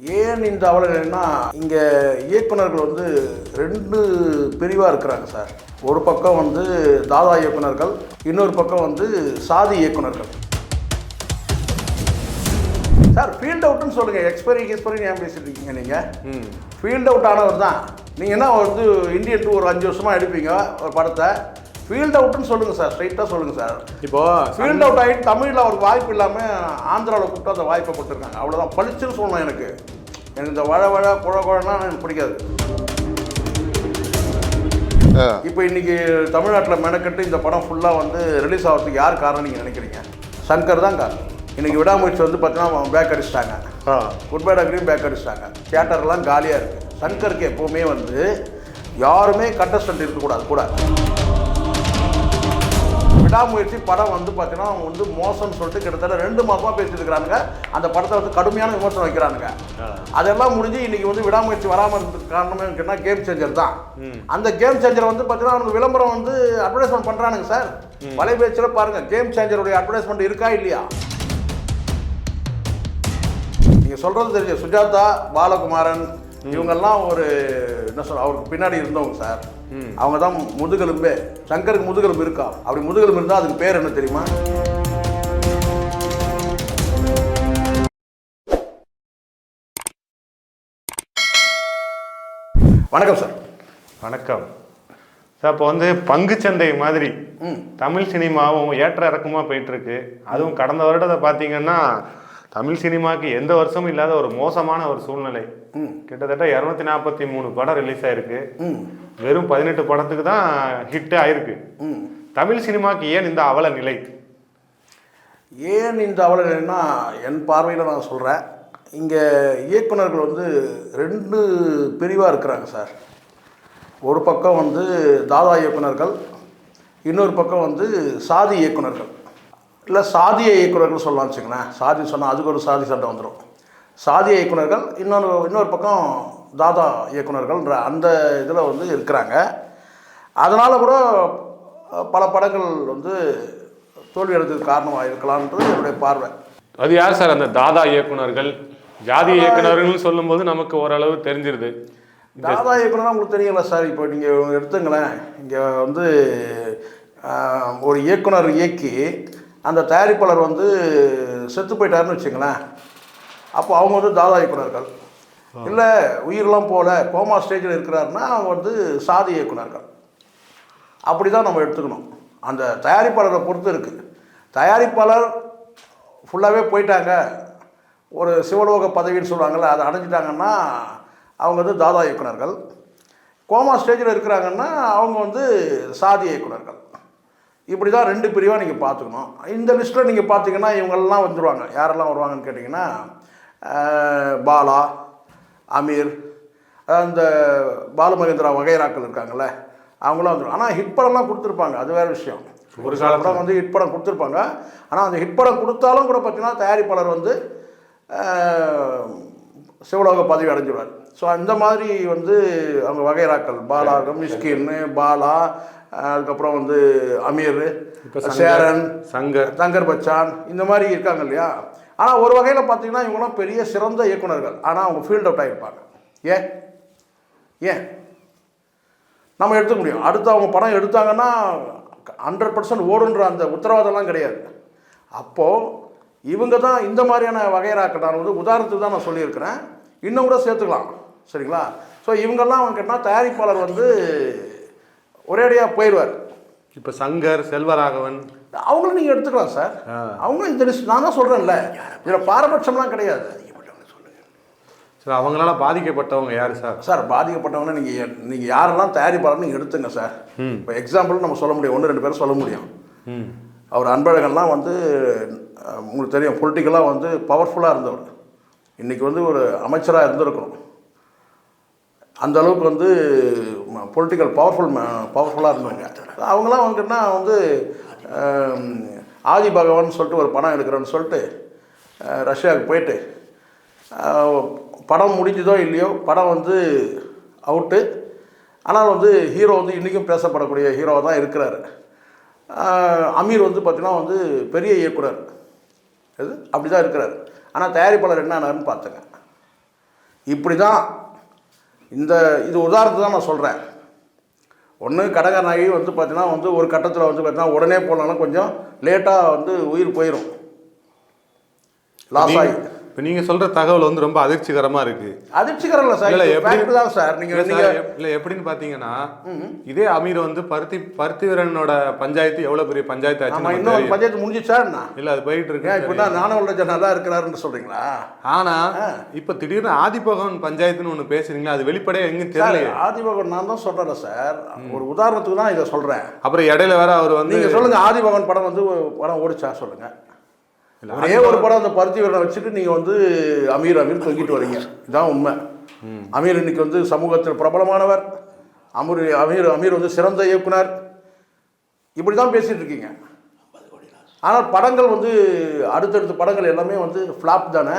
ஏன் இந்த அவலநிலைன்னா இங்கே இயக்குனர்கள் வந்து ரெண்டு பிரிவாக இருக்கிறாங்க சார். ஒரு பக்கம் வந்து தாதா இயக்குனர்கள் இன்னொரு பக்கம் வந்து சாதி இயக்குனர்கள் சார் ஃபீல்ட் அவுட்னு சொல்லுங்கள் எக்ஸ்பைரி எக்ஸ்பைரி ஏன் பேசிட்டு இருக்கீங்க நீங்கள் ஃபீல்ட் அவுட் ஆனவர் தான். நீங்கள் என்ன வந்து இந்தியன் டூ ஒரு அஞ்சு வருஷமாக எடுப்பீங்க ஒரு படத்தை? ஃபீல்ட் அவுட்னு சொல்லுங்கள் சார் ஸ்ட்ரைட்டாக சொல்லுங்கள் சார் இப்போ ஃபீல்ட் அவுட் ஆகிட்டு தமிழில் அவருக்கு வாய்ப்பு இல்லாமல் ஆந்திராவில் கூப்பிட்டு அந்த வாய்ப்பை கொடுத்துருக்காங்க. அவ்வளோதான் பளிச்சுன்னு சொல்லணும் எனக்கு. எனக்கு இந்த வழ வழ குழ குழன்னா எனக்கு பிடிக்காது. இப்போ இன்னைக்கு தமிழ்நாட்டில் மெனக்கட்டு இந்த படம் ஃபுல்லாக வந்து ரிலீஸ் ஆகிறதுக்கு யார் காரணம் நீங்கள் நினைக்கிறீங்க? சங்கர் தான் காரணம் இன்னைக்கு விடாமுயற்சி வந்து பார்த்தீங்கன்னா பேக் அடிச்சிட்டாங்க. ஆ, குட் பை டக்ரியும் பேக் அடிச்சிட்டாங்க. தியேட்டர்லாம் காலியாக இருக்குது சங்கருக்கு எப்போவுமே வந்து யாருமே கண்டஸ்டன்ட் இருக்கக்கூடாது. கூட. விடாமுயற்சி படம் வந்து பார்த்தீங்கன்னா அவங்க வந்து மோசம்னு சொல்லிட்டு கிட்டத்தட்ட ரெண்டு மாதமாக பேசிட்டு இருக்கிறானுங்க அந்த படத்தை வந்து கடுமையான விமர்சனம் வைக்கிறானுங்க. அதெல்லாம் முடிஞ்சு இன்னைக்கு வந்து விடாமுயற்சி வராமல் இருந்ததுக்கு காரணமே கேட்டால் கேம் சேஞ்சர் தான். அந்த கேம் சேஞ்சர் வந்து பார்த்தீங்கன்னா அவனுக்கு விளம்பரம் வந்து அட்வர்டைஸ்மெண்ட் பண்ணுறானுங்க சார். பழைய பேச்சில் பாருங்கள் கேம் சேஞ்சருடைய அட்வர்டைஸ்மெண்ட் இருக்கா இல்லையா? நீங்கள் சொல்கிறது தெரியும் சுஜாதா பாலகுமாரன் இவங்கெல்லாம் ஒரு என்ன சொல்ற அவருக்கு பின்னாடி இருந்தவங்க சார். அவங்க தான் முதுகெலும்பே. சங்கருக்கு முதுகெலும்பு இருக்கா? அப்படி முதுகெலும்பு இருந்தால் அதுக்கு பேர் என்ன தெரியுமா? வணக்கம் சார். வணக்கம். சார் இப்போ வந்து பங்குச்சந்தை மாதிரி தமிழ் சினிமாவும் ஏற்ற இறக்கமாக போயிட்டு இருக்கு. அதுவும் கடந்த வருடத்தை பார்த்தீங்கன்னா தமிழ் சினிமாக்கு எந்த வருஷமும் இல்லாத ஒரு மோசமான ஒரு சூழ்நிலை. ம். கிட்டத்தட்ட இரநூத்தி நாற்பத்தி மூணு படம் ரிலீஸ் ஆயிருக்கு. ம். வெறும் பதினெட்டு படத்துக்கு தான் ஹிட் ஆயிருக்கு. ம். தமிழ் சினிமாக்கு ஏன் இந்த அவல நிலை? ஏன் இந்த அவலநிலைன்னா என் பார்வையில் நான் சொல்கிறேன் இங்கே இயக்குனர்கள் வந்து ரெண்டு பிரிவாக இருக்கிறாங்க சார். ஒரு பக்கம் வந்து தாதா இயக்குனர்கள் இன்னொரு பக்கம் வந்து சாதி இயக்குனர்கள் இல்லை சாதிய இயக்குனர்கள் சொல்லலாம் வச்சுங்களேன் சாதி சொன்னால் அதுக்கு ஒரு சாதி சண்டை வந்துடும் சாதிய இயக்குனர்கள் இன்னொரு இன்னொரு பக்கம் தாதா இயக்குனர்கள்ன்ற அந்த இதில் வந்து இருக்கிறாங்க. அதனால் கூட பல படங்கள் வந்து தோல்வி அடைஞ்சதுக்கு காரணமாக இருக்கலாம்ன்றது என்னுடைய பார்வை. அது யார் சார் அந்த தாதா இயக்குனர்கள் ஜாதி இயக்குனர்கள்னு சொல்லும்போது நமக்கு ஓரளவு தெரிஞ்சிருது. தாதா இயக்குனர்னா உங்களுக்கு தெரியல சார் இப்போ நீங்கள் எடுத்துங்களேன். இங்கே வந்து ஒரு இயக்குனர் இயக்கி அந்த தயாரிப்பாளர் வந்து செத்து போயிட்டாருன்னு வச்சுங்களேன். அப்போ அவங்க வந்து தாதா இயக்குனர்கள் இல்லை உயிரெலாம் போல கோமா ஸ்டேஜில் இருக்கிறாருன்னா அவங்க வந்து சாதி இயக்குனர்கள். அப்படி தான் நம்ம எடுத்துக்கணும். அந்த தயாரிப்பாளரை பொறுத்து இருக்குது தயாரிப்பாளர் ஃபுல்லாகவே போயிட்டாங்க. ஒரு சிவலோக பதவின்னு சொல்லுவாங்கள்ல அதை அடைஞ்சிட்டாங்கன்னா அவங்க வந்து தாதா இயக்குனர்கள். கோமா ஸ்டேஜில் இருக்கிறாங்கன்னா அவங்க வந்து சாதி இயக்குனர்கள். இப்படி தான் ரெண்டு பிரிவாக நீங்கள் பார்த்துக்கணும். இந்த லிஸ்ட்டில் நீங்கள் பார்த்தீங்கன்னா இவங்கெல்லாம் வந்துடுவாங்க யாரெல்லாம் வருவாங்கன்னு கேட்டிங்கன்னா பாலா அமீர் அதாவது இந்த பாலுமகேந்திரா வகைராக்கள் இருக்காங்கல்ல அவங்களாம் வந்துடும் ஆனால் ஹிட் படம்லாம் கொடுத்துருப்பாங்க. அது வேறு விஷயம். ஒரு சில படம் வந்து ஹிட் படம் கொடுத்துருப்பாங்க. ஆனால் அந்த ஹிட் படம் கொடுத்தாலும் கூட பார்த்தீங்கன்னா தயாரிப்பாளர் வந்து சிவலோக பதவி அடைஞ்சிடுவார் ஸோ அந்த மாதிரி வந்து அவங்க வகைராக்கள் பாலா மிஸ்கின் பாலா அதுக்கப்புறம் வந்து அமீர் சேரன் சங்கர். தங்கர் பச்சான் இந்த மாதிரி இருக்காங்க இல்லையா? ஆனால் ஒரு வகையில் பார்த்தீங்கன்னா இவங்களாம் பெரிய சிறந்த இயக்குனர்கள் ஆனால் அவங்க ஃபீல்ட் அவுட் ஆகிருப்பாங்க ஏன்? ஏன்? நம்ம எடுத்துக்க முடியும். அடுத்து அவங்க படம் எடுத்தாங்கன்னா ஹண்ட்ரட் பர்சன்ட் ஓடுன்ற அந்த உத்தரவாதம்லாம் கிடையாது. அப்போது இவங்க தான் இந்த மாதிரியான வகையராக்கள் நான் வந்து உதாரணத்துக்கு தான் நான் சொல்லியிருக்கிறேன். இன்னும் கூட சேர்த்துக்கலாம். சரிங்களா? ஸோ இவங்கெல்லாம் அவங்க கேட்டால் தயாரிப்பாளர் வந்து ஒரேடியாக போயிடுவார். இப்போ சங்கர் செல்வராகவன். அவங்களும் நீங்கள் எடுத்துக்கலாம் சார். அவங்களும் இந்த லிஸ்ட் நான் தான் சொல்கிறேன்ல இதில் பாரபட்சம்லாம் கிடையாது. சார் அவங்களால பாதிக்கப்பட்டவங்க யார் சார்? சார் பாதிக்கப்பட்டவங்க நீங்கள் நீங்கள் யாரெல்லாம் தயாரிப்பாளர்னு நீங்கள் எடுத்துங்க சார். இப்போ எக்ஸாம்பிள் நம்ம சொல்ல முடியும். ஒன்று ரெண்டு பேரும் சொல்ல முடியும். அவர் அன்பழகன்லாம் வந்து உங்களுக்கு தெரியும் பொலிட்டிக்கலாக வந்து பவர்ஃபுல்லாக இருந்தவர். இன்றைக்கி வந்து ஒரு அமைச்சராக இருந்திருக்கணும். அந்த அளவுக்கு வந்து பொலிட்டிக்கல் பவர்ஃபுல் பவர்ஃபுல்லாக இருந்தாங்க. அவங்களாம் வந்துட்டுனா வந்து ஆதி பகவான் சொல்லிட்டு ஒரு படம் எடுக்கிறேன்னு சொல்லிட்டு ரஷ்யாவுக்கு போயிட்டு படம் முடிஞ்சதோ இல்லையோ படம் வந்து அவுட்டு. ஆனால் வந்து ஹீரோ வந்து இன்றைக்கும் பேசப்படக்கூடிய ஹீரோவாக தான் இருக்கிறாரு. அமீர் வந்து பார்த்திங்கன்னா வந்து பெரிய இயக்குனர். இது அப்படி தான் இருக்கிறார். ஆனால் தயாரிப்பாளர் என்ன ஆனார்னு பார்த்துங்க இப்படி தான் இந்த இது உதாரணத்தை தான் நான் சொல்கிறேன் ஒன்று கடகநாயகி வந்து பார்த்தீங்கன்னா வந்து ஒரு கட்டத்தில் வந்து பார்த்தீங்கன்னா உடனே போனாலும் கொஞ்சம் லேட்டாக வந்து உயிர் போயிடும் லாஸ் ஆகி. இப்போ நீங்க சொல்ற தகவல் வந்து ரொம்ப அதிர்ச்சிகரமா இருக்கு. அதிர்ச்சிகரம் இல்லை சார் இல்ல, எப்படி- தான் சார். நீங்கள் நீங்கள் இல்ல எப்படின்னு பாத்தீங்கன்னா இதே அமீர் வந்து பருத்தி பருத்திவீரனோட பஞ்சாயத்து எவ்வளவு பெரிய பஞ்சாயத்து ஆச்சு இன்னும். பஞ்சாயத்து முடிஞ்சிச்சா என்ன? இல்ல அது போயிட்டு இருக்கு இப்போ ஞானவல்ல நல்லா இருக்கிறாருன்னு சொல்கிறீங்களா ஆனா இப்ப திடீர்னு ஆதிபகவன் பஞ்சாயத்துன்னு ஒண்ணு பேசுறீங்களா? அது வெளிப்படையா எங்கன்னு சார் தெரியல ஆதிபகவன் நான் தான் சொல்கிறேன் சார். ஒரு உதாரணத்துக்கு தான் இதை சொல்கிறேன் அப்புறம் இடையில வேற அவர் வந்து நீங்கள் சொல்லுங்கள் ஆதிபகவன் படம் வந்து படம் ஓடிச்சா சொல்லுங்கள் ஒரே ஒரு படம் அந்த பருத்தி வீரனை வச்சுட்டு நீங்கள் வந்து அமீர் அமீர் தொங்கிட்டு வரீங்க. இதுதான் உண்மை. அமீர் இன்னைக்கு வந்து சமூகத்தில் பிரபலமானவர். அமீர் அமீர் அமீர் வந்து சிறந்த இயக்குனர். இப்படி தான் பேசிட்டு இருக்கீங்க. ஆனால் படங்கள் வந்து அடுத்தடுத்த படங்கள் எல்லாமே வந்து ஃப்ளாப் தானே.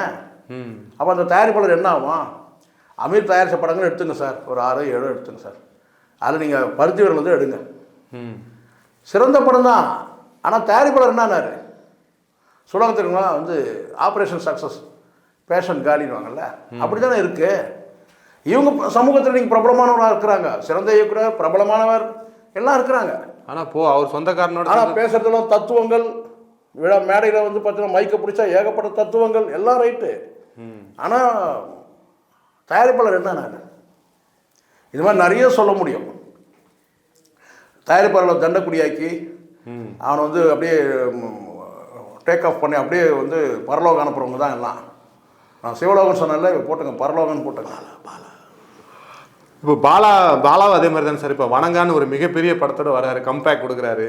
அப்போ அந்த தயாரிப்பாளர் என்ன ஆகும்? அமீர் தயாரித்த படங்கள் எடுத்துங்க சார். ஒரு ஆறு ஏழு எடுத்துங்க சார். அதில் நீங்கள் பருத்தி வீரன் வந்து எடுங்க. ம். சிறந்த படம் தான். ஆனால் தயாரிப்பாளர் என்னன்னாரு சொல்லுவாங்க தெரியுமா வந்து ஆப்ரேஷன் சக்ஸஸ் பேஷன் காலின்னுவாங்கல்ல? அப்படி தானே இருக்கு. இவங்க சமூகத்தில் நீங்கள் பிரபலமானவராக இருக்கிறாங்க. சிறந்த இயக்குனர் பிரபலமானவர் எல்லாம் இருக்கிறாங்க. ஆனா போ அவர் சொந்தக்காரனோட ஆனால் பேசுறதுலாம் தத்துவங்கள் விழா மேடையில் வந்து பார்த்தீங்கன்னா மைக்கை பிடிச்சா ஏகப்பட்ட தத்துவங்கள் எல்லாம் ரைட்டு. ஆனால் தயாரிப்பாளர் என்னன்னாரு இது மாதிரி நிறைய சொல்ல முடியும். தயாரிப்பாளரை தண்டக்குடியாக்கி. அவனை வந்து அப்படியே டேக் ஆஃப் பண்ணி அப்படியே வந்து பரலோகம் அனுப்புறவங்க தான் எல்லாம். நான் சிவலோகம் சொன்னேன்ல போட்டுங்க பரலோகம்னு போட்டுங்க. இப்போ பாலா பாலாவும் அதே மாதிரி தானே சார். இப்போ வணங்கான்னு ஒரு மிகப்பெரிய படத்தோட வராரு கம்பேக் கொடுக்குறாரு.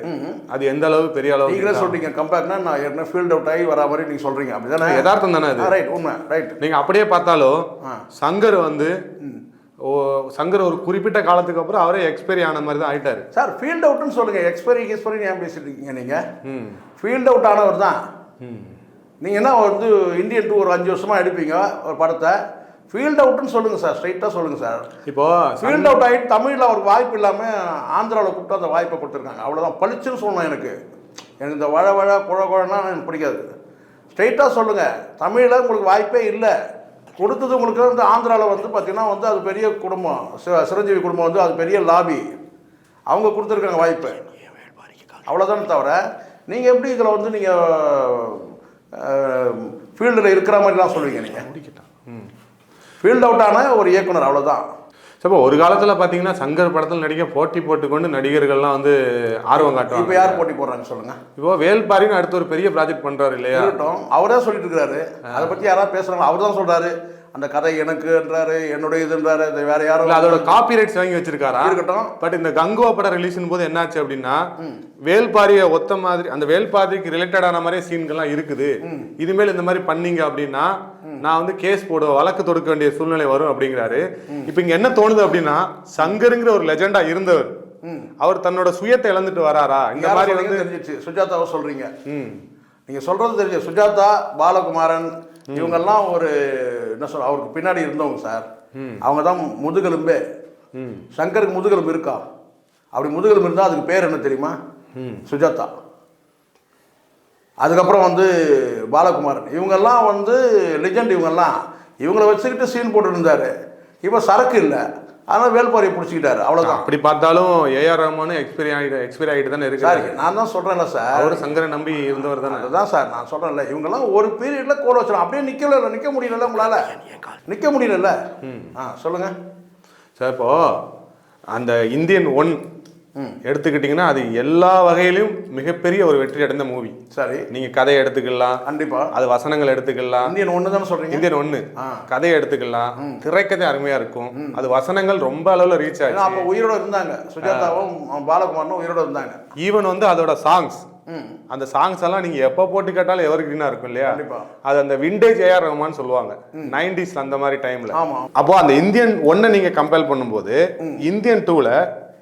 அது எந்த அளவு பெரிய அளவு நீங்களே சொல்றீங்க கம்பேக்னா நான் ஏற்கனவே ஃபீல்ட் அவுட் ஆகி வரா மாதிரி நீங்கள் சொல்கிறீங்க அப்படி தானே? யதார்த்தம் தானே அது? ரைட் உண்மை ரைட் நீங்க அப்படியே பார்த்தாலும். சங்கர் வந்து ஓ சங்கர் ஒரு குறிப்பிட்ட காலத்துக்கு அப்புறம் அவரே எக்ஸ்பைரி ஆன மாதிரி தான் ஆயிட்டாரு. சார் ஃபீல்ட் அவுட்னு சொல்லுங்கள் எக்ஸ்பைரி எக்ஸ்பைரி ஏன் பேசிட்டு இருக்கீங்க நீங்கள் ஃபீல்ட் அவுட் ஆனவர் தான். நீங்கள் என்ன வந்து இந்தியன் டூ ஒரு அஞ்சு வருஷமாக எடுப்பீங்க ஒரு படத்தை? ஃபீல்ட் அவுட்னு சொல்லுங்கள் சார் ஸ்ட்ரைட்டாக சொல்லுங்கள் சார் இப்போ ஃபீல்ட் அவுட் ஆகிட்டு தமிழில் அவருக்கு வாய்ப்பு இல்லாமல் ஆந்திராவில் கூப்பிட்டு அந்த வாய்ப்பை கொடுத்துருக்காங்க. அவ்வளோதான் பளிச்சுன்னு சொல்லணும் எனக்கு. எனக்கு இந்த வழ வழ குழ குழன்னா எனக்கு பிடிக்காது. ஸ்ட்ரைட்டாக சொல்லுங்கள் தமிழில் உங்களுக்கு வாய்ப்பே இல்லை. கொடுத்தது உங்களுக்கு வந்து ஆந்திராவில் வந்து பார்த்திங்கன்னா வந்து அது பெரிய குடும்பம். சிரஞ்சீவி குடும்பம் வந்து அது பெரிய லாபி அவங்க கொடுத்துருக்காங்க வாய்ப்பு. அவ்வளோதானே தவிர நீங்கள் எப்படி இதில் வந்து நீங்கள் ஃபீல்டில் இருக்கிற மாதிரிலாம் சொல்லுவீங்க நீங்கள் முடிக்கிட்டான் ஃபீல்ட் அவுட் ஆன ஒரு இயக்குனர் அவ்வளோதான் சரி, இப்போ ஒரு காலத்துல பாத்தீங்கன்னா சங்கர் படத்தில் நடிக்க போட்டி போட்டுக்கொண்டு நடிகர்கள்லாம் வந்து ஆர்வம் இப்போ காட்டுவாங்க யார் போட்டி போடுறாங்க சொல்லுங்கள் இப்போ வேல்பாரின்னு அடுத்து ஒரு பெரிய ப்ராஜெக்ட் பண்றாரு இல்லையா? இருக்கட்டும். அவரே சொல்லிட்டு இருக்கிறாரு. அதை பற்றி யாராவது பேசுகிறாங்க அவர் தான் சொல்கிறாரு அந்த கதை எனக்குன்றாரு என்னுடைய இதுன்றாரு இது வேற யாரும் இல்ல அதோட காப்பி ரைட்ஸ் வாங்கி வச்சிருக்காரா? இருக்கட்டும். பட் இந்த கங்குவா படம் ரிலீஸின் போது என்னாச்சு அப்படின்னா வேல்பாரியை ஒத்த மாதிரி அந்த வேல்பாரிக்கு ரிலேட்டடான மாதிரியே சீன்கள்லாம் இருக்குது. இனிமேல் இந்த மாதிரி பண்ணீங்க அப்படின்னா நான் வந்து கேஸ் போடுவேன் வழக்கு தொடுக்க வேண்டிய சூழ்நிலை வரும் அப்படிங்கிறாரு. இப்போ இங்க என்ன தோணுது அப்படின்னா சங்கருங்கிற ஒரு லெஜெண்டா இருந்தவர். அவர் தன்னோட சுயத்தை இழந்துட்டு வராரா? இந்த மாதிரி சொல்றீங்க வந்து தெரிஞ்சிச்சு. சுஜாதாவை சொல்கிறீங்க ம். நீங்கள் சொல்கிறது தெரிஞ்சு சுஜாதா பாலகுமாரன் இவங்கெல்லாம் ஒரு என்ன சொல்ற அவருக்கு பின்னாடி இருந்தவங்க சார். அவங்க தான் முதுகெலும்பே. சங்கருக்கு முதுகெலும்பு இருக்கா? அப்படி முதுகெலும்பு இருந்தால் அதுக்கு பேர் என்ன தெரியுமா? சுஜாதா. அதுக்கப்புறம் வந்து பாலகுமாரன். இவங்கெல்லாம் வந்து லெஜெண்ட் இவங்கெல்லாம். இவங்கள வச்சுக்கிட்டு சீன் போட்டு இருந்தாரு. இப்போ சரக்கு இல்லை. அதனால் வேல்பாரியை பிடிச்சிக்கிட்டாரு. அவ்வளோதான் அப்படி பார்த்தாலும் ஏஆர் ரஹ்மானும் எக்ஸ்பைரி ஆகிட்டு எக்ஸ்பைரி ஆகிட்டு தானே சார் இருக்காரு நான் தான் சொல்கிறேன்ல சார். அவர் சங்கரை நம்பி இருந்தவர் தானே. அதுதான் சார் நான் சொல்கிறேன்ல இவங்கெல்லாம் ஒரு பீரியடில் கோல வச்சிடும் அப்படியே நிற்கல நிற்க முடியலல்ல உங்களால்? நிற்க முடியலல்ல? ஆ சொல்லுங்கள் சார் இப்போ அந்த இந்தியன் ஒன் எடுத்துக்கிட்டிங்கன்னா அது எல்லா வகையிலும் மிகப்பெரிய ஒரு வெற்றி அடைந்த மூவி சரி. நீங்க கதையை எடுத்துக்கலாம். கண்டிப்பாக அது வசனங்கள் எடுத்துக்கலாம். இந்தியன் ஒன்று தானே சொல்கிறீங்க இந்தியன் ஒன்னு. ஆ. கதையை எடுத்துக்கலாம். திரைக்கதை அருமையா இருக்கும். அது வசனங்கள் ரொம்ப அளவுல ரீச் ஆச்சு. அப்போ உயிரோட இருந்தாங்க. சுஜாதாவும் பாலகுமாரனும் உயிரோட இருந்தாங்க. ஈவன் வந்து அதோட சாங்ஸ் அந்த சாங்ஸ் எல்லாம் நீங்க எப்ப போட்டு கேட்டாலும் எவர் கிரீனா இருக்கும் இல்லையா. அது அந்த விண்டேஜ் ஏஆர் ரஹ்மான் சொல்லுவாங்க. நைன்டிஸ்ல அந்த மாதிரி டைம்ல. அப்போ அந்த இந்தியன் ஒன்னை நீங்க கம்பேர் பண்ணும்போது இந்தியன் டூல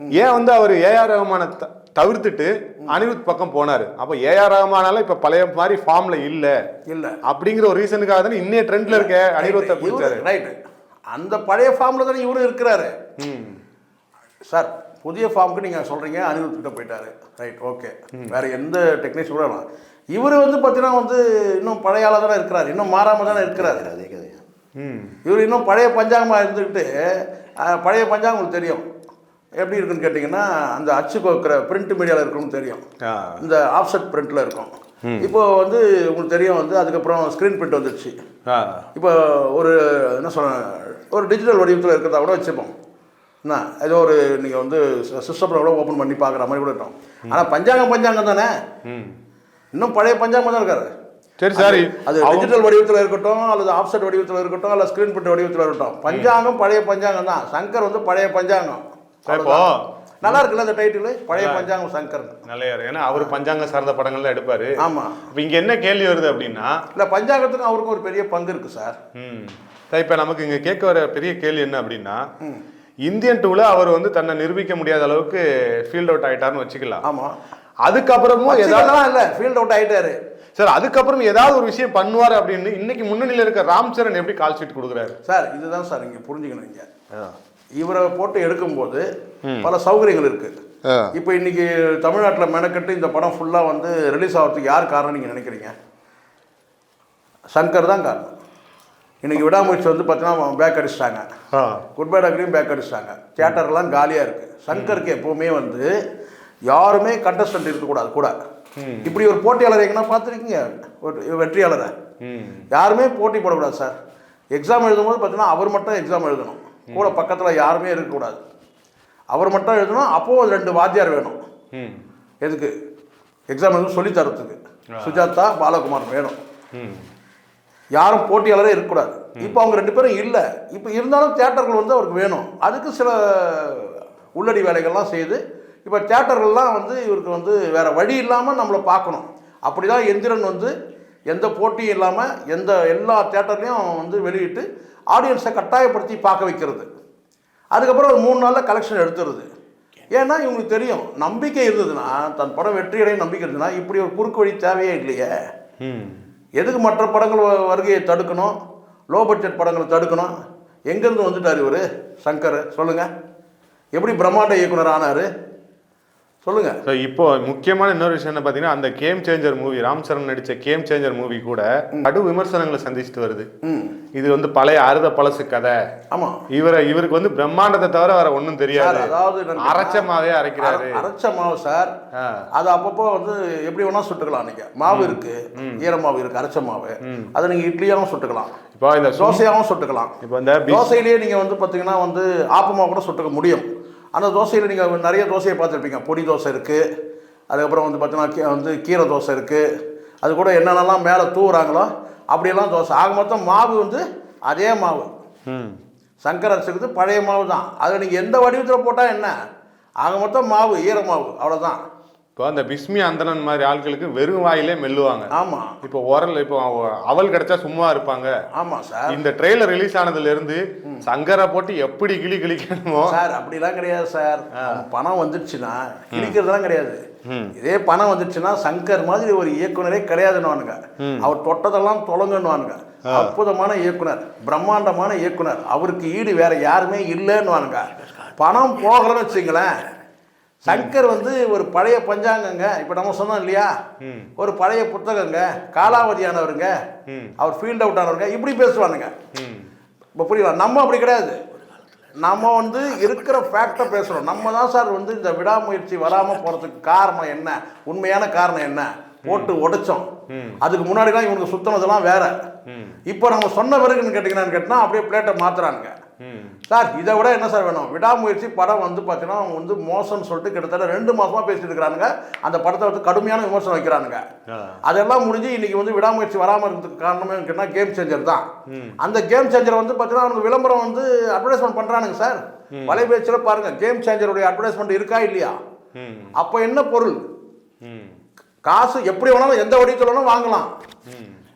ஏன் வந்து அவர் ஏஆர் ரஹ்மானை த- தவிர்த்துட்டு அனிருத் பக்கம் போனாரு. அப்போ ஏஆர் ரஹ்மானால இப்ப பழைய மாதிரி ஃபார்ம்ல இல்ல. இல்லை. அப்படிங்கிற ஒரு ரீசனுக்காக தானே இன்னைய ட்ரெண்ட்ல இருக்க அனிருத்தை பிடிச்சாரு. ரைட்டு அந்த பழைய ஃபார்மில் தானே இவரும் இருக்கிறாரு. ம். சார் புதிய ஃபார்முக்கு நீங்கள் சொல்கிறீங்க அனிருத் கிட்ட போயிட்டாரு. ரைட் ஓகே வேற எந்த டெக்னீஷியன் கூட இவர் வந்து பார்த்தீங்கன்னா வந்து இன்னும் பழைய ஆளாக தானே இருக்கிறாரு. இன்னும் மாறாமல் தானே இருக்கிறாரு. அதே கதை. ம். இவர் இன்னும் பழைய பஞ்சாங்கமாக இருந்துக்கிட்டு பழைய பஞ்சாங்கம் உங்களுக்கு தெரியும். எப்படி இருக்குன்னு கேட்டிங்கன்னா அந்த அச்சு கோக்கிற பிரிண்ட் மீடியாவில் இருக்குன்னு தெரியும். இந்த ஆஃப்செட் பிரிண்ட்டில் இருக்கும். இப்போ வந்து உங்களுக்கு தெரியும் வந்து அதுக்கப்புறம் ஸ்க்ரீன் பிரிண்ட் வந்துடுச்சு இப்போ ஒரு என்ன சொல்ல ஒரு டிஜிட்டல் வடிவத்தில் இருக்கிறதா கூட வச்சுப்போம். என்ன ஏதோ ஒரு நீங்கள் வந்து சிஸ்டமில் கூட ஓப்பன் பண்ணி பார்க்குற மாதிரி கூட இருக்கும். ஆனால் பஞ்சாங்கம் பஞ்சாங்கம் தானே? இன்னும் பழைய பஞ்சாங்கம் தான் இருக்காரு. சரி சார். அது டிஜிட்டல் வடிவத்தில் இருக்கட்டும் அல்லது ஆஃப்செட் வடிவத்தில் இருக்கட்டும் அல்ல ஸ்க்ரீன் பிரிண்ட் வடிவத்தில் இருக்கட்டும். பஞ்சாங்கம் பழைய பஞ்சாங்கம் தான். சங்கர் வந்து பழைய பஞ்சாங்கம். இப்போ நல்லா இருக்குல்ல அந்த டைட்டில் பழைய பஞ்சாங்கம் சங்கர் நல்லையார் ஏன்னா அவர் பஞ்சாங்க சார்ந்த படங்கள் தான் எடுப்பாரு. ஆமாம் இப்போ இங்க என்ன கேள்வி வருது அப்படின்னா இல்லை பஞ்சாங்கத்துக்கும் அவருக்கும் ஒரு பெரிய பங்கு இருக்குது சார். ம். சார் இப்போ நமக்கு இங்க கேட்க வர பெரிய கேள்வி என்ன அப்படின்னா இந்தியன் டூல அவர் வந்து தன்னை நிரூபிக்க முடியாத அளவுக்கு ஃபீல்ட் அவுட் ஆயிட்டாருன்னு வச்சுக்கலாம். ஆமாம் அதுக்கப்புறமும் ஏதாவது அதெல்லாம் இல்லை ஃபீல்ட் அவுட் ஆகிட்டாரு சார் அதுக்கப்புறம் ஏதாவது ஒரு விஷயம் பண்ணுவார் அப்படின்னு இன்னைக்கு முன்னணியில் இருக்க ராம் சரண் எப்படி கால் ஷீட் கொடுக்குறாரு? சார் இதுதான் சார் இங்கே புரிஞ்சுக்கணும் இங்கே. இவரை போட்டு எடுக்கும்போது பல சௌகரியங்கள் இருக்குது இப்போ இன்னைக்கு தமிழ்நாட்டில் மெனக்கட்டு இந்த படம் ஃபுல்லாக வந்து ரிலீஸ் ஆகிறதுக்கு யார் காரணம் நீங்கள் நினைக்கிறீங்க? சங்கர் தான் காரணம். இன்னைக்கு விடாமுயற்சி வந்து பார்த்தீங்கன்னா பேக் அடிச்சிட்டாங்க. குட் பை டாக்டரையும் பேக் அடிச்சிட்டாங்க. தியேட்டர்லாம் காலியாக இருக்குது சங்கருக்கு எப்போவுமே வந்து யாருமே கண்டஸ்டன்ட் இருக்கக்கூடாது கூட. இப்படி ஒரு போட்டியாளர் எங்கன்னா பார்த்துருக்கீங்க? ஒரு வெற்றியாளரை. யாருமே போட்டி போடக்கூடாது சார். எக்ஸாம் எழுதும்போது பார்த்தீங்கன்னா அவர் மட்டும் எக்ஸாம் எழுதணும். கூட பக்கத்தில் யாருமே இருக்கக்கூடாது. அவர் மட்டும் எழுதணும் அப்போது ரெண்டு வாத்தியார் வேணும். எதுக்கு? எக்ஸாம் எழுத சொல்லி தரத்துக்கு. சுஜாதா பாலகுமார் வேணும். யாரும் போட்டியாளரே இருக்கக்கூடாது. இப்போ அவங்க ரெண்டு பேரும் இல்லை. இப்போ இருந்தாலும் தேட்டர்கள் வந்து அவருக்கு வேணும். அதுக்கு சில உள்ளடி வேலைகள்லாம் செய்து இப்போ தேட்டர்கள்லாம் வந்து இவருக்கு வந்து வேற வழி இல்லாமல் நம்மளை பார்க்கணும். அப்படி தான் எந்திரன் வந்து எந்த போட்டியும் இல்லாமல் எந்த எல்லா தேட்டர்லையும் வந்து வெளியிட்டு ஆடியன்ஸை கட்டாயப்படுத்தி பார்க்க வைக்கிறது. அதுக்கப்புறம் ஒரு மூணு நாளில் கலெக்ஷன் எடுத்துருது ஏன்னா இவங்களுக்கு தெரியும் நம்பிக்கை இருந்ததுன்னா தன் படம் வெற்றியடைய நம்பிக்கை இருந்ததுன்னா இப்படி ஒரு குறுக்கு வழி தேவையே இல்லையே. எதுக்கு மற்ற படங்கள் வருகையை தடுக்கணும்? லோ பட்ஜெட் படங்களை தடுக்கணும்? எங்கேருந்து வந்துட்டார் இவர்? சங்கர் சொல்லுங்கள் எப்படி பிரம்மாண்ட இயக்குனர் ஆனார் சொல்லுங்கள் ஸோ இப்போ முக்கியமான இன்னொரு விஷயம் என்ன பார்த்தீங்கன்னா அந்த game changer movie Ram Charan நடித்த கேம் சேஞ்சர் மூவி கூட கடு விமர்சனங்களை சந்திச்சுட்டு வருது. இது வந்து பழைய அறுத பழசு கதை. ஆமாம் இவரை இவருக்கு வந்து பிரம்மாண்டத்தை தவிர வேற ஒன்றும் தெரியாது. அதாவது அரைச்ச மாவே அரைக்கிறாரு. அர- அரைச்ச மாவு சார். அது அப்பப்போ வந்து எப்படி வேணால் சுட்டுக்கலாம் நீங்கள் மாவு இருக்கு ஈர மாவு இருக்கு அரைச்ச மாவு. அதை நீங்கள் இட்லியாகவும் சுட்டுக்கலாம். இப்போ இந்த தோசையாகவும் சுட்டுக்கலாம். இப்போ இந்த தோசையிலேயே நீங்கள் வந்து பார்த்தீங்கன்னா வந்து ஆப்பமாக கூட சுட்டுக்க முடியும். அந்த தோசையில் நீங்கள் நிறைய தோசையை பார்த்துருப்பீங்க. பொடி தோசை இருக்குது அதுக்கப்புறம் வந்து பார்த்தீங்கன்னா வந்து கீரை தோசை இருக்குது அது கூட என்னென்னலாம் மேலே தூவுறாங்களோ அப்படியெல்லாம் தோசை. ஆக மொத்தம் மாவு வந்து அதே மாவு. ம். சங்கர் அரைச்சிருக்குது பழைய மாவு தான். அதை நீங்கள் எந்த வடிவத்தில் போட்டால் என்ன? ஆக மொத்தம் மாவு ஈர மாவு அவ்வளோதான் இப்போ அந்த பிஸ்மி அந்தணன் மாதிரி ஆட்களுக்கு வெறும் வாயிலே மெல்லுவாங்க. ஆமாம் இப்போ உரல் இப்போ அவ- அவல் கிடைச்சா சும்மா இருப்பாங்க. ஆமாம் சார். இந்த ட்ரெய்லர் ரிலீஸ் ஆனதுல இருந்து சங்கரை போட்டு எப்படி கிளி கிளிக்கணுமோ சார் அப்படிலாம் கிடையாது சார். பணம் வந்துடுச்சுன்னா கிழிக்கிறதுலாம் கிடையாது. இதே பணம் வந்துடுச்சுன்னா சங்கர் மாதிரி ஒரு இயக்குனரே கிடையாதுன்னுவானுங்க. அவர் தொட்டதெல்லாம் தொலங்குன்னுவானுங்க. அற்புதமான இயக்குனர் பிரம்மாண்டமான இயக்குனர். அவருக்கு ஈடு வேற யாருமே இல்லைன்னுவானுங்க. பணம் போகலன்னு வச்சுங்களேன் சங்கர் வந்து ஒரு பழைய பஞ்சாங்கங்க இப்போ நம்ம சொன்னோம் இல்லையா? ஒரு பழைய புத்தகங்க காலாவதியானவருங்க அவர் ஃபீல்ட் அவுட் ஆனவருங்க இப்படி பேசுவானுங்க. இப்போ புரியல நம்ம அப்படி கிடையாது. நம்ம வந்து இருக்கிற ஃபேக்டை பேசுகிறோம் நம்ம தான் சார் வந்து இந்த விடாமுயற்சி வராமல் போகிறதுக்கு காரணம் என்ன? உண்மையான காரணம் என்ன? போட்டு உடைச்சோம். அதுக்கு முன்னாடிலாம் இவனுக்கு சுத்தினதெல்லாம் வேற. இப்போ நம்ம சொன்ன பிறகுன்னு கேட்டிங்கன்னு கேட்டால் அப்படியே பிளேட்டை மாத்துறானுங்க. ம் சார் இதை விட என்ன சார் வேணும்? விடாமுயற்சி படம் வந்து பார்த்தீங்கன்னா அவங்க வந்து மோசம்னு சொல்லிட்டு கிட்டத்தட்ட ரெண்டு மாசமா பேசிட்டு இருக்கிறானுங்க. அந்த படத்தை வந்து கடுமையான விமர்சனம் வைக்கிறானுங்க. அதெல்லாம் முடிஞ்சு இன்னைக்கு வந்து விடாமுயற்சி வராமல் இருந்ததுக்கு காரணமே கேட்டால் கேம் சேஞ்சர் தான். அந்த கேம் சேஞ்சர் வந்து பார்த்தீங்கன்னா அவனுக்கு விளம்பரம் வந்து அட்வர்டைஸ்மெண்ட் பண்ணுறானுங்க சார். வலைபேச்சில் பாருங்க கேம் சேஞ்சருடைய அட்வர்டைஸ்மெண்ட் இருக்கா இல்லையா? அப்போ என்ன பொருள்? காசு எப்படி வேணாலும் எந்த வடிவத்தில் வேணாலும் வாங்கலாம்.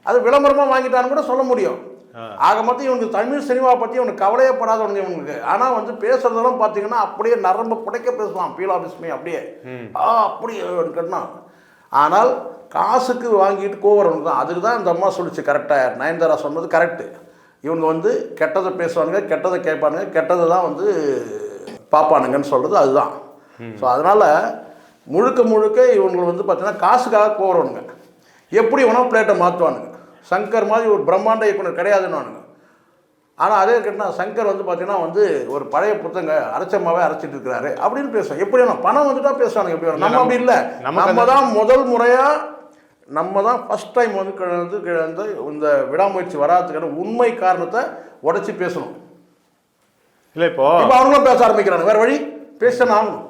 அது விளம்பரமாக வாங்கிட்டான்னு கூட சொல்ல முடியும். ஆக மொத்தம் இவனுக்கு தமிழ் சினிமா பற்றி இவனுக்கு கவலையப்படாதவனுங்க இவனுக்கு. ஆனால் வந்து பேசுறதெல்லாம் பார்த்தீங்கன்னா அப்படியே நரம்பு புடைக்க பேசுவான் பீலா பிஸ்மி அப்படியே. ஆ அப்படி கேட்டா ஆனால் காசுக்கு வாங்கிட்டு கோவரவனுக்கு தான். அதுக்கு தான் இந்த அம்மா சொல்லிச்சு கரெக்டாக நயன்தாரா சொன்னது கரெக்டு இவங்க வந்து கெட்டதை பேசுவானுங்க கெட்டதை கேட்பானுங்க கெட்டதை தான் வந்து பார்ப்பானுங்கன்னு சொல்கிறது அதுதான். ஸோ அதனால் முழுக்க முழுக்க இவங்க வந்து பார்த்தீங்கன்னா காசுக்காக கோவரவனுங்க எப்படி வேணால் பிளேட்டை மாற்றுவானுங்க சங்கர் மாதிரி ஒரு பிரம்மாண்ட இயக்குனர் கிடையாதுன்னு ஆனால் அதே கேட்டால் சங்கர் வந்து பார்த்தீங்கன்னா வந்து ஒரு பழைய புத்தங்க அரைச்சமாவே அரைச்சிட்டு இருக்கிறாரு அப்படின்னு பேசுவோம் எப்படி வேணும் பணம் வந்துட்டா பேசுவாங்க எப்படி வேணும் நம்ம அப்படி இல்லை. நம்ம தான் முதல் முறையாக நம்ம தான் ஃபர்ஸ்ட் டைம் வந்து க- வந்து க- வந்து இந்த விடாமுயற்சி வராதுக்கான உண்மை காரணத்தை உடைச்சி பேசணும். இல்ல இப்போ அவங்களும் பேச ஆரம்பிக்கிறாங்க வேற வழி? பேசணும் ஆகணும்.